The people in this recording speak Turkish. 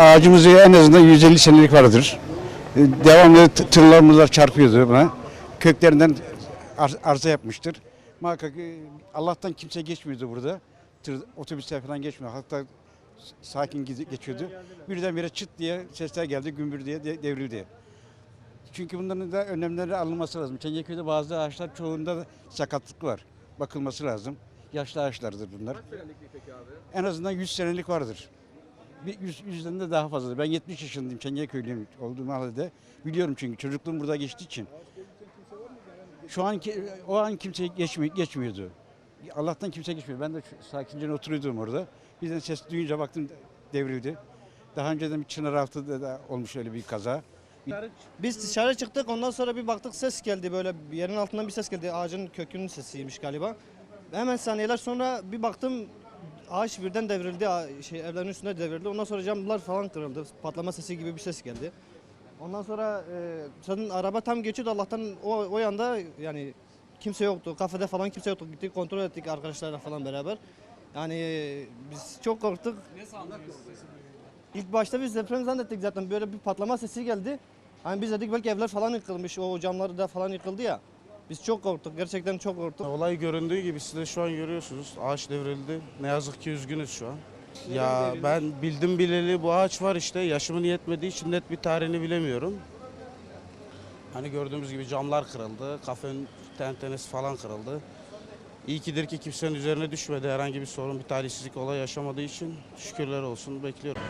Ağacımız en azından 150 senelik vardır. E, Devamlı t- tırlarımızlar çarpıyordu buna. Köklerinden ar- arıza yapmıştır. Muhakkak e, Allah'tan kimse geçmiyordu burada. Tır, otobüsler falan geçmiyor. Hatta s- sakin geçiyordu. Birdenbire çıt diye sesler geldi, gümbür diye de- devrildi. Çünkü bunların da önlemleri alınması lazım. Çenceköy'de bazı ağaçlar çoğunda da sakatlık var. Bakılması lazım. Yaşlı ağaçlardır bunlar. En azından 100 senelik vardır. Bir yüz, yüzden de daha fazladır. Ben 70 yaşındayım, Çengelköylüyüm olduğum halde. Biliyorum çünkü çocukluğum burada geçtiği için. Şu anki o an kimse geçmi, geçmiyordu. Allah'tan kimse geçmiyor. Ben de sakince oturuyordum orada. Birden ses duyunca baktım devrildi. Daha önceden bir çınar altıda da olmuş öyle bir kaza. Biz dışarı çıktık ondan sonra bir baktık ses geldi böyle yerin altından bir ses geldi ağacın kökünün sesiymiş galiba. Hemen saniyeler sonra bir baktım ağaç birden devrildi a- şey evlerin üstüne devrildi ondan sonra camlar falan kırıldı patlama sesi gibi bir ses geldi. Ondan sonra e, zaten araba tam geçiyordu Allah'tan o, o yanda yani kimse yoktu kafede falan kimse yoktu gittik kontrol ettik arkadaşlarla falan beraber. Yani e, biz çok korktuk. İlk başta biz deprem zannettik zaten böyle bir patlama sesi geldi. Hani biz dedik belki evler falan yıkılmış, o camları da falan yıkıldı ya. Biz çok korktuk, gerçekten çok korktuk. Olay göründüğü gibi siz de şu an görüyorsunuz. Ağaç devrildi. Ne yazık ki üzgünüz şu an. Ya ben bildim bileli bu ağaç var işte. Yaşımın yetmediği için net bir tarihini bilemiyorum. Hani gördüğümüz gibi camlar kırıldı. Kafenin tentenesi falan kırıldı. İyi kidir ki kimsenin üzerine düşmedi. Herhangi bir sorun, bir talihsizlik olay yaşamadığı için şükürler olsun. Bekliyorum.